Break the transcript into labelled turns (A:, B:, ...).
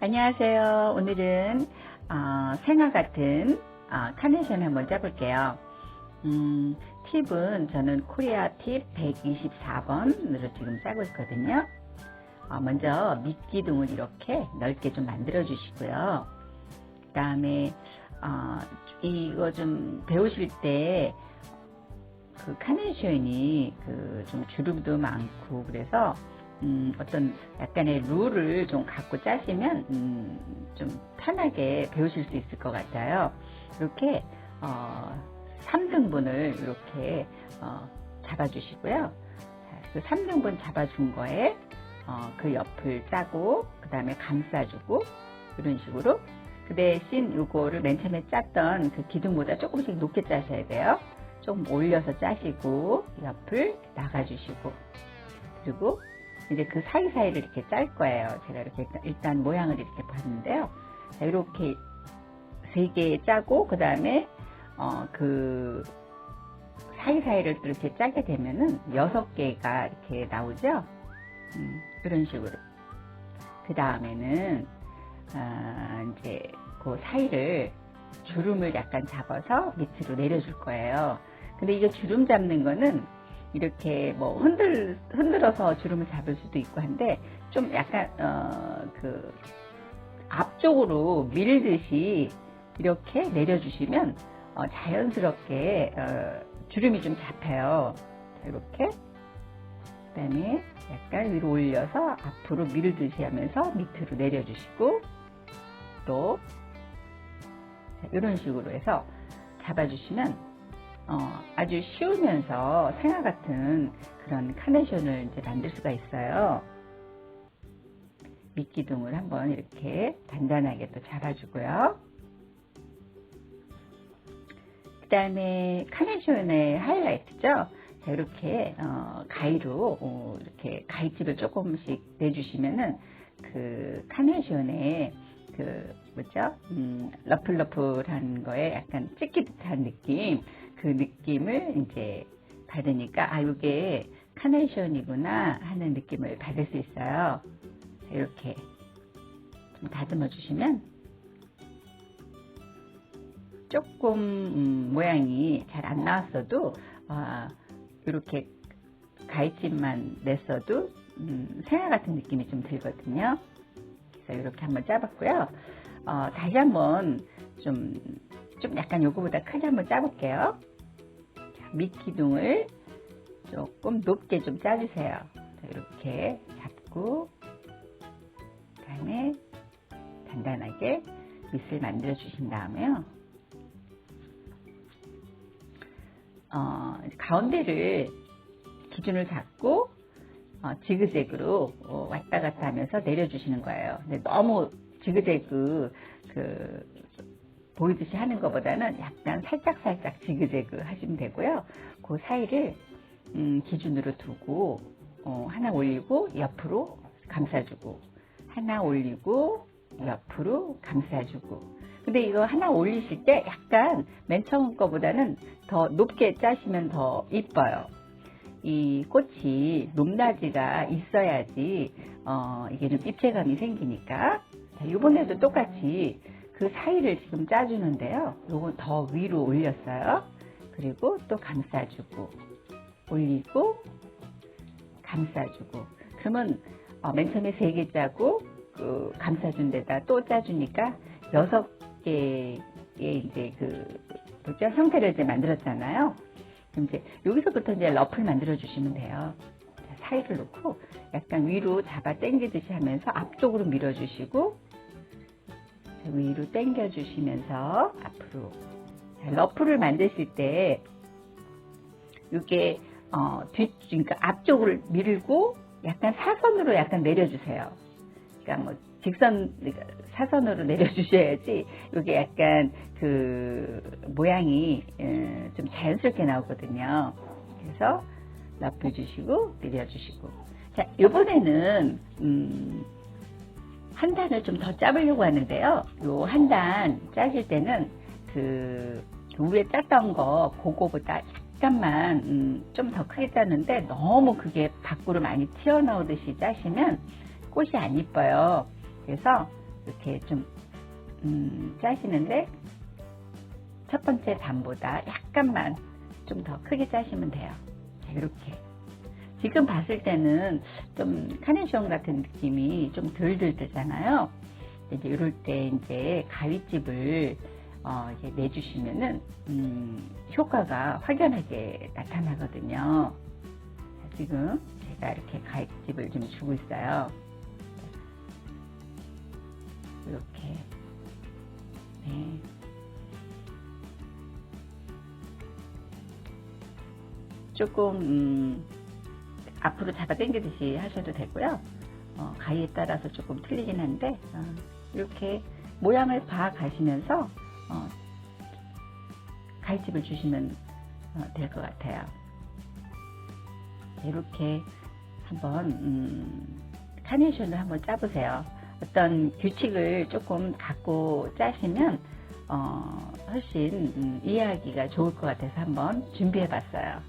A: 안녕하세요. 오늘은 어, 생화 같은 어, 카네이션 한번 짜볼게요. 음, 팁은 저는 코리아 팁 124번으로 지금 짜고 있거든요. 어, 먼저 미끼둥을 이렇게 넓게 좀 만들어 주시고요. 그 다음에 어, 이거 좀 배우실 때 그 카네이션이 그 좀 주름도 많고 그래서 음, 어떤 약간의 룰을 좀 갖고 짜시면 음, 좀 편하게 배우실 수 있을 것 같아요. 이렇게 어, 3등분을 이렇게 어, 잡아주시고요. 자, 그 3등분 잡아준 거에 어, 그 옆을 짜고 그 다음에 감싸주고 이런 식으로 그 대신 이거를 맨 처음에 짰던 그 기둥보다 조금씩 높게 짜셔야 돼요. 좀 올려서 짜시고 옆을 나가주시고 그리고 이제 그 사이사이를 이렇게 짤 거예요. 제가 이렇게 일단, 일단 모양을 이렇게 봤는데요. 자, 이렇게 세 개 짜고 그 다음에 어, 그 사이사이를 또 이렇게 짜게 되면은 여섯 개가 이렇게 나오죠. 음, 이런 식으로. 그 다음에는 아, 이제 그 사이를 주름을 약간 잡아서 밑으로 내려줄 거예요. 근데 이거 주름 잡는 거는 이렇게 뭐 흔들 흔들어서 주름을 잡을 수도 있고 한데 좀 약간 어 그 앞쪽으로 밀듯이 이렇게 내려주시면 어, 자연스럽게 어, 주름이 좀 잡혀요. 자, 이렇게 그다음에 약간 위로 올려서 앞으로 밀듯이 하면서 밑으로 내려주시고 또 자, 이런 식으로 해서 잡아주시면 어, 아주 쉬우면서 생화 같은 그런 카네이션을 이제 만들 수가 있어요. 미끼둥을 한번 이렇게 단단하게 또 잡아주고요. 그 다음에 카네이션의 하이라이트죠. 자, 이렇게 어, 가위로 어, 이렇게 가위집을 조금씩 내주시면은 그 카네이션의 그 뭐죠? 음, 러플러플한 거에 약간 찢기듯한 느낌 그 느낌을 이제 받으니까 아 이게 카네이션이구나 하는 느낌을 받을 수 있어요. 자, 이렇게 좀 다듬어 주시면 조금 음, 모양이 잘 안 나왔어도 아, 이렇게 가위집만 냈어도 음, 생화 같은 느낌이 좀 들거든요. 그래서 이렇게 한번 짜봤고요. 어, 다시 한번 좀, 좀 약간 요거보다 크게 한번 짜볼게요. 자, 밑기둥을 조금 높게 좀 짜주세요. 자, 이렇게 잡고, 그 다음에 단단하게 밑을 만들어 주신 다음에요. 어, 가운데를 기준을 잡고 어, 지그재그로 어, 왔다 갔다 하면서 내려주시는 거예요. 근데 너무 지그재그 그 보이듯이 하는 것보다는 약간 살짝 살짝 지그재그 하시면 되고요. 그 사이를 음, 기준으로 두고 어, 하나 올리고 옆으로 감싸주고 하나 올리고 옆으로 감싸주고 근데 이거 하나 올리실 때 약간 맨 처음 거보다는 더 높게 짜시면 더 이뻐요. 이 꽃이 높낮이가 있어야지 어, 이게 좀 입체감이 생기니까 자, 이번에도 똑같이 그 사이를 지금 짜주는데요. 요건 더 위로 올렸어요. 그리고 또 감싸주고 올리고 감싸주고 그러면 어, 맨 처음에 세 개 짜고 그 감싸준 데다 또 짜주니까 여섯 개의 이제 그 뭐죠 형태를 이제 만들었잖아요. 그럼 이제 여기서부터 이제 러프를 만들어 주시면 돼요. 자, 사이를 놓고 약간 위로 잡아 당기듯이 하면서 앞쪽으로 밀어 주시고 위로 당겨 주시면서 앞으로 자, 러프를 만드실 때 이게 어, 뒤 그러니까 앞쪽을 밀고 약간 사선으로 약간 내려주세요. 그러니까 뭐 직선 그러니까 사선으로 내려주셔야지 이게 약간 그 모양이 에, 좀 자연스럽게 나오거든요. 그래서 러프 주시고 내려주시고 자 이번에는 음, 한 단을 좀 더 짜보려고 하는데요. 요 한 단 짜실 때는 그 위에 짰던 거 그거보다 약간만 음, 좀 더 크게 짜는데 너무 그게 밖으로 많이 튀어나오듯이 짜시면 꽃이 안 이뻐요. 그래서 이렇게 좀 음, 짜시는데 첫 번째 단보다 약간만 좀 더 크게 짜시면 돼요. 자, 이렇게. 지금 봤을 때는 좀 카네이션 같은 느낌이 좀 덜 들잖아요. 이제 이럴 때 이제 가위집을 어, 이제 내주시면은 음, 효과가 확연하게 나타나거든요. 자, 지금 제가 이렇게 가위집을 좀 주고 있어요. 이렇게. 네. 조금 음, 앞으로 잡아 당기듯이 하셔도 되고요. 어, 가위에 따라서 조금 틀리긴 한데 어, 이렇게 모양을 봐 가시면서 어, 가위집을 주시면 어, 될것 같아요. 이렇게 한번 음, 카네이션을 한번 짜보세요. 어떤 규칙을 조금 갖고 짜시면 어, 훨씬 음, 이해하기가 좋을 것 같아서 한번 준비해 봤어요.